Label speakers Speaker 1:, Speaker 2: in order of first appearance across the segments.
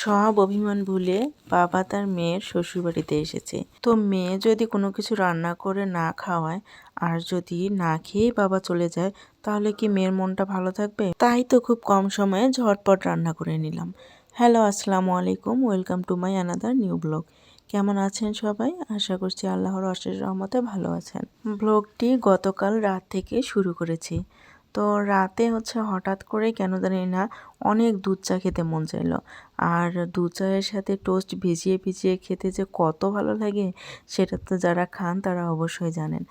Speaker 1: সব অভিমান ভুলে বাবা তার মেয়ের শ্বশুরবাড়িতে এসেছে। তো মেয়ে যদি কোনো কিছু রান্না করে না খাওয়ায় আর যদি না খেয়েই বাবা চলে যায়, তাহলে কি মেয়ের মনটা ভালো থাকবে? তাই তো খুব কম সময়ে ঝটপট রান্না করে নিলাম। হ্যালো, আসসালামু আলাইকুম, welcome to my another new blog. কেমন আছেন সবাই? আশা করছি আল্লাহর অশেষ রহমতে ভালো আছেন। ব্লগটি গতকাল রাত থেকে শুরু করেছি। তো রাতে হচ্ছে হঠাৎ করে কেন জানি না অনেক দুধ চা খেতে মন চাইলো। আর দুধ চায়ের সাথে টোস্ট ভিজিয়ে ভিজিয়ে খেতে যে কত ভালো লাগে সেটা তো যারা খান তারা অবশ্যই জানেন।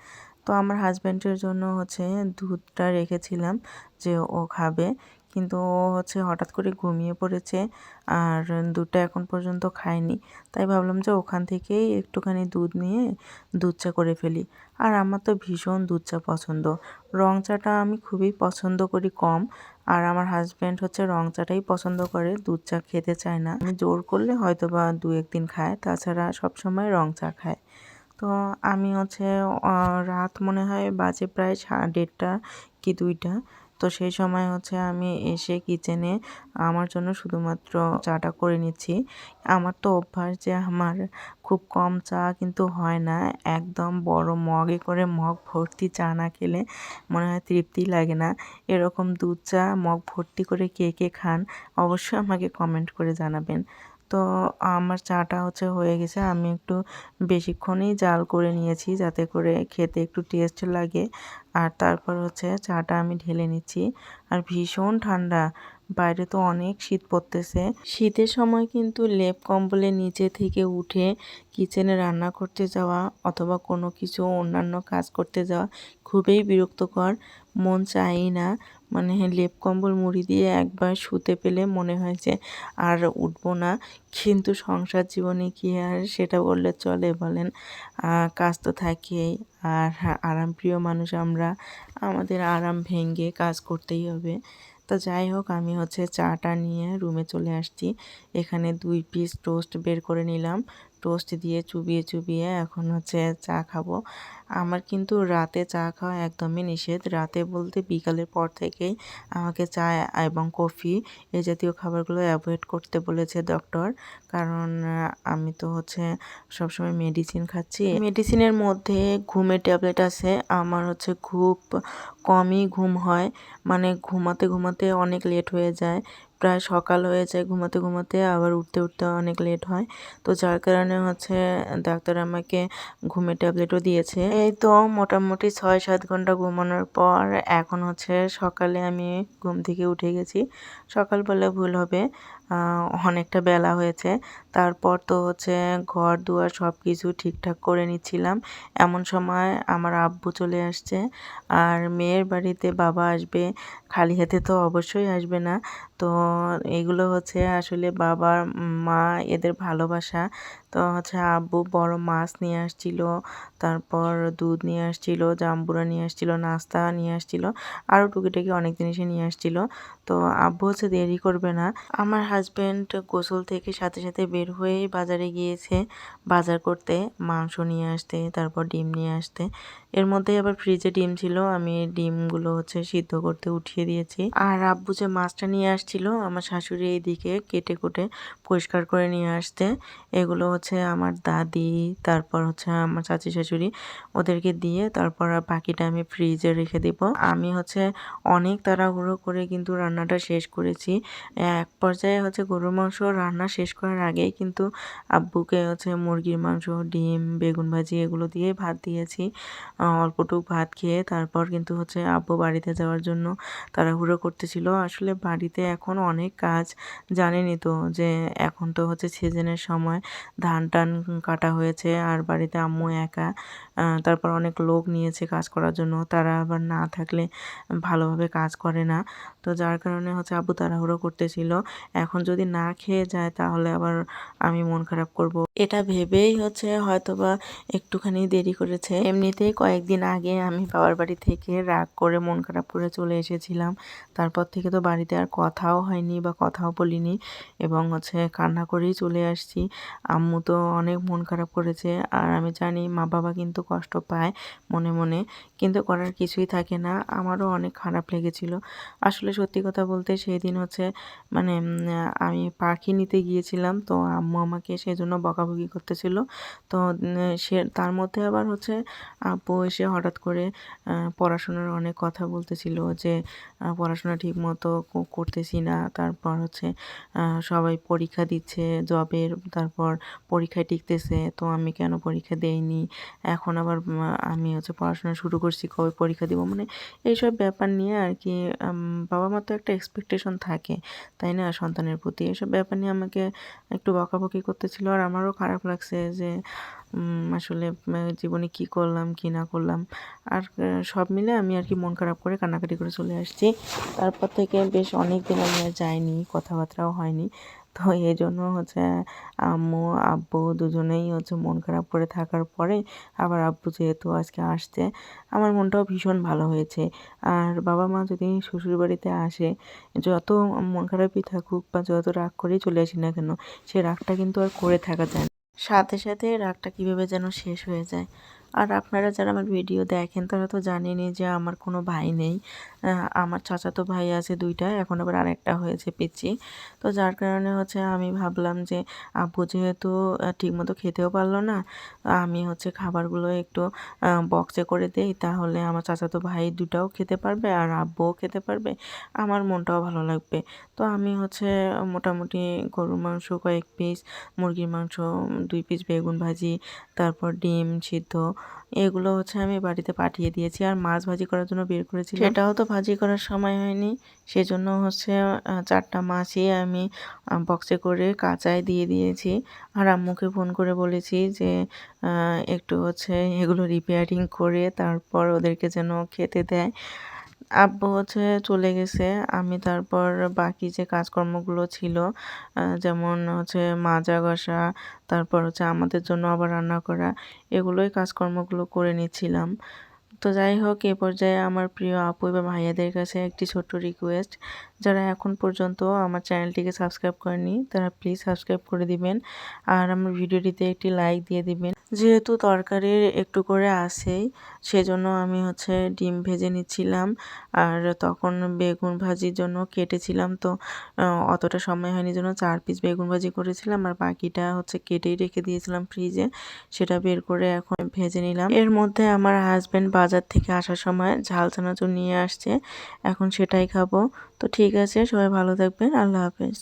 Speaker 1: তো আমার হাজব্যান্ডের জন্য হচ্ছে দুধটা রেখেছিলাম যে ও খাবে। কিন্তু হচ্ছে হঠাৎ করে ঘুমিয়ে পড়েছে আর দুধটা এখন পর্যন্ত খায়নি। তাই ভাবলাম যে ওখান থেকেই একটুখানি দুধ নিয়ে দুধ চা করে ফেলি। আর আমার তো ভীষণ দুধ চা পছন্দ। রং চাটা আমি খুবই পছন্দ করি কম। আর আমার হাজব্যান্ড হচ্ছে রং চাটাই পছন্দ করে, দুধ চা খেতে চায় না। আমি জোর করলে হয়তো বা দু একদিন খায়, তাছাড়া সবসময় রং চা খায়। তো আমি হচ্ছে রাত মনে হয় বাজে প্রায় দেড়টা কি দুইটা। তো সেই সময় হচ্ছে আমি এসে কিচেনে আমার জন্য শুধুমাত্র চাটা করে নিচ্ছি। আমার তো অভ্যাস যে আমার খুব কম চা কিন্তু হয় না। একদম বড় মগে করে মগ ভর্তি চা না খেলে মনে হয় তৃপ্তি লাগে না। এরকম দুধ চা, মগ ভর্তি করে কে কে খান অবশ্যই আমাকে কমেন্ট করে জানাবেন। তো আমার চাটা হচ্ছে হয়ে গেছে। আমি একটু বেশিক্ষণই জাল করে নিয়েছি যাতে করে খেতে একটু টেস্ট লাগে। আর তারপর হচ্ছে চাটা আমি ঢেলে নিচ্ছি। আর ভীষণ ঠান্ডা। বাইরে তো অনেক শীত পড়তেছে। শীতের সময় কিন্তু লেপ কম্বলের নিচে থেকে উঠে কিচেনে রান্না করতে যাওয়া অথবা কোনো কিছু অন্যান্য কাজ করতে যাওয়া খুবই বিরক্তকর। মন চাই না। মানে লেপ কম্বল মুড়ি দিয়ে একবার শুতে পেলে মনে হয় যে আর উঠবো না। কিন্তু সংসার জীবনে কি আর সেটা বললে চলে বলেন। কাজ তো থাকেই। আর আরামপ্রিয় মানুষ আমরা, আমাদের আরাম ভেঙে কাজ করতেই হবে। তো যাই হোক, আমি হচ্ছে চাটা নিয়ে রুমে চলে আসছি। এখানে দুই পিস টোস্ট বের করে নিলাম। টোস্ট দিয়ে চুবিয়ে চুবিয়ে এখন হচ্ছে চা খাব। আমার কিন্তু রাতে চা খাওয়া একদমই নিষেধ। রাতে বলতে বিকালের পর থেকেই আমাকে চা এবং কফি এ জাতীয় খাবারগুলো অ্যাভয়েড করতে বলেছে ডক্টর। কারণ আমি তো হচ্ছে সবসময় মেডিসিন খাচ্ছি। মেডিসিনের মধ্যে ঘুমের ট্যাবলেট আছে। আমার হচ্ছে খুব কমই ঘুম হয়। মানে ঘুমাতে ঘুমাতে অনেক লেট হয়ে যায়। প্রায় সকাল হয়ে যায় ঘুমাতে ঘুমাতে, আবার উঠতে উঠতে অনেক লেট হয়। তো যার কারণে হচ্ছে ডাক্তার আমাকে ঘুমের ট্যাবলেটও দিয়েছে। এই তো মোটামুটি ছয় সাত ঘণ্টা ঘুমানোর পর এখন হচ্ছে সকালে আমি ঘুম থেকে উঠে গেছি। সকাল বলে ভুল হবে। অনেকটা বেলা হয়েছে। তারপর তো হচ্ছে ঘর দুয়ার সব কিছু ঠিকঠাক করে নিচ্ছিলাম। এমন সময় আমার আব্বু চলে আসছে। আর মেয়ের বাড়িতে বাবা আসবে, খালি হাতে তো অবশ্যই আসবে না। তো এগুলো হচ্ছে আসলে বাবার মা এদের ভালোবাসা। তো হচ্ছে আব্বু বড় মাছ নিয়ে আসছিল, তারপর দুধ নিয়ে আসছিল জাম্বুরা নিয়ে আসছিল, নাস্তা নিয়ে আসছিল, আরও টুকিটাকি অনেক জিনিসই নিয়ে আসছিল। তো আব্বু হচ্ছে দেরি করবে না। আমার হাজব্যান্ড গোসল থেকে সাথে সাথে বের হয়ে বাজারে গিয়েছে, বাজার করতে মাংস নিয়ে আসতে, তারপর ডিম নিয়ে আসতে। এর মধ্যে আবার ফ্রিজে ডিম ছিল, আমি ডিমগুলো হচ্ছে সিদ্ধ করতে উঠিয়ে দিয়েছি। আর আব্বু যে মাছটা নিয়ে আসছিল, আমার শাশুড়ি এইদিকে কেটে কুটে পরিষ্কার করে নিয়ে আসতে এগুলো হচ্ছে আমার দাদি, তারপর হচ্ছে আমার চাচি শাশুড়ি, ওদেরকে দিয়ে তারপর বাকিটা আমি ফ্রিজে রেখে দিব। আমি হচ্ছে অনেক তাড়াহুড়ো করে কিন্তু রান্নাটা শেষ করেছি। এক পর্যায়ে হচ্ছে গরুর মাংস রান্না শেষ করার আগেই কিন্তু আব্বুকে হচ্ছে মুরগির মাংস, ডিম, বেগুন ভাজি এগুলো দিয়ে ভাত দিয়েছি। অল্পটুক ভাত খেয়ে তারপর কিন্তু হচ্ছে আব্বু বাড়িতে যাওয়ার জন্য তাড়াহুড়ো করতেছিল। আসলে বাড়িতে এখন অনেক কাজ জানেনই তো যে এখন তো হচ্ছে সিজনের সময় ধান টান কাটা হয়েছে আর বাড়িতে আম্মু একা তারপর অনেক লোক নিয়েছে কাজ করার জন্য। তারা আবার না থাকলে ভালোভাবে কাজ করে না। তো যার কারণে হচ্ছে আব্বু তাড়াহুড়ো করতেছিল। এখন যদি না খেয়ে যায় তাহলে আবার আমি মন খারাপ করব। এটা ভেবেই হচ্ছে হয়তোবা একটুখানি দেরি করেছে। এমনিতেই কয়েক কয়েকদিন আগে আমি বাবার বাড়ি থেকে রাগ করে মন খারাপ করে চলে এসেছিলাম। তারপর থেকে তো বাড়িতে আর কথাও হয়নি বা কথাও বলিনি এবং হচ্ছে কান্না করেই চলে আসছি। আম্মু তো অনেক মন খারাপ করেছে আর আমি জানি মা বাবা কিন্তু কষ্ট পায় মনে মনে, কিন্তু করার কিছুই থাকে না। আমারও অনেক খারাপ লেগেছিল। আসলে সত্যি কথা বলতে সেই দিন হচ্ছে মানে আমি পাখি নিতে গিয়েছিলাম তো আম্মু আমাকে সেই জন্য বকাবকি করতেছিল। তো সে, তার মধ্যে আবার হচ্ছে আপু এসে হঠাৎ করে পড়াশোনার অনেক কথা বলতেছিল যে পড়াশোনা ঠিক মতো করতেছি না। তারপর হচ্ছে সবাই পরীক্ষা দিচ্ছে জবের, তারপর পরীক্ষায় টিকতেছে, তো আমি কেন পরীক্ষা দেইনি? এখন আবার আমি হচ্ছে পড়াশোনা শুরু করছি, কবে পরীক্ষা দিব? মানে এইসব ব্যাপার নিয়ে আর কি বাবা মার তো একটা এক্সপেকটেশন থাকে, তাই না? সন্তানের প্রতি। এসব ব্যাপার নিয়ে আমাকে একটু বকাবকি করতেছিল, আর আমারও খারাপ লাগছে যে আসলে জীবনে কি করলাম, কি না করলাম। আর সব মিলে আমি আর কি মন খারাপ করে কান্নাকাটি করে চলে আসছি। তারপর থেকে বেশ অনেক দিন আমি আর যাইনি, কথাবার্তাও হয়নি। তো এই জন্য হচ্ছে, আম্মু, আব্বু দুজনেই হচ্ছে মন খারাপ করে থাকার পরে আবার আব্বু যেহেতু আজকে আসছে, আমার মনটাও ভীষণ ভালো হয়েছে। আর বাবা মা যদি শ্বশুরবাড়িতে আসে, যত মন খারাপই থাকুক বা যত রাগ করেই চলে আসি না কেন, সে রাগটা কিন্তু আর করে থাকা যায় না। সাথে সাথে রাগটা কীভাবে যেন শেষ হয়ে যায়। আর আপনারা যারা আমার ভিডিও দেখেন, তারা তো জানেনই যে আমার কোনো ভাই নেই। আমার চাচাতো ভাই আছে দুইটা, এখন আবার আরেকটা হয়েছে পিচ্ছি তো যার কারণে হচ্ছে আমি ভাবলাম যে, আব্বু যেহেতু ঠিকমতো খেতেও পারল না, আমি হচ্ছে খাবারগুলো একটু বক্সে করে দেই, তাহলে আমার চাচাতো ভাই দুটাও খেতে পারবে আর আব্বুও খেতে পারবে, আমার মনটাও ভালো লাগবে। তো আমি হচ্ছে মোটামুটি গরুর মাংস কয়েক পিস মুরগির মাংস, দুই পিস বেগুন ভাজি, তারপর ডিম সিদ্ধ, এগুলো হচ্ছে আমি বাড়িতে পাঠিয়ে দিয়েছি। আর মাছ ভাজি করার জন্য বের করেছি সেটাও তো ভাজি করার সময় হয়নি। সেজন্য হচ্ছে চারটা মাছই আমি বক্সে করে কাঁচায় দিয়ে দিয়েছি। আর আম্মুকে ফোন করে বলেছি যে একটু হচ্ছে এগুলো রিপেয়ারিং করে তারপর ওদেরকে যেন খেতে দেয়। আব্বু হচ্ছে চলে গেছে। আমি তারপর বাকি যে কাজকর্মগুলো ছিল যেমন হচ্ছে মাজা ঘষা, তারপর হচ্ছে আমাদের জন্য আবার রান্না করা, এগুলোই কাজকর্মগুলো করে নিচ্ছিলাম। তো যাই হোক, এ পর্যায়ে আমার প্রিয় আপু এবং ভাইয়াদের কাছে একটি ছোট্ট রিকোয়েস্ট যারা এখন পর্যন্ত আমার চ্যানেলটিকে সাবস্ক্রাইব করেনি তারা প্লিজ সাবস্ক্রাইব করে দিবেন। আর আমার ভিডিওটিতে একটি লাইক দিয়ে দিবেন। যেহেতু তরকারির একটু করে আসেই সেজন্য আমি হচ্ছে ডিম ভেজে নিচ্ছিলাম। আর তখন বেগুন ভাজির জন্য কেটেছিলাম তো অতটা সময় হয়নি জন্য চার পিস বেগুন ভাজি করেছিলাম। আর বাকিটা হচ্ছে কেটেই রেখে দিয়েছিলাম ফ্রিজে সেটা বের করে এখন ভেজে নিলাম। এর মধ্যে আমার হাজবেন্ড বাজার থেকে আসার সময় ঝাল চানাচুর নিয়ে আসছে, এখন সেটাই খাব। তো ঠিক আছে, সবাই ভালো থাকবেন, আল্লাহ হাফেজ।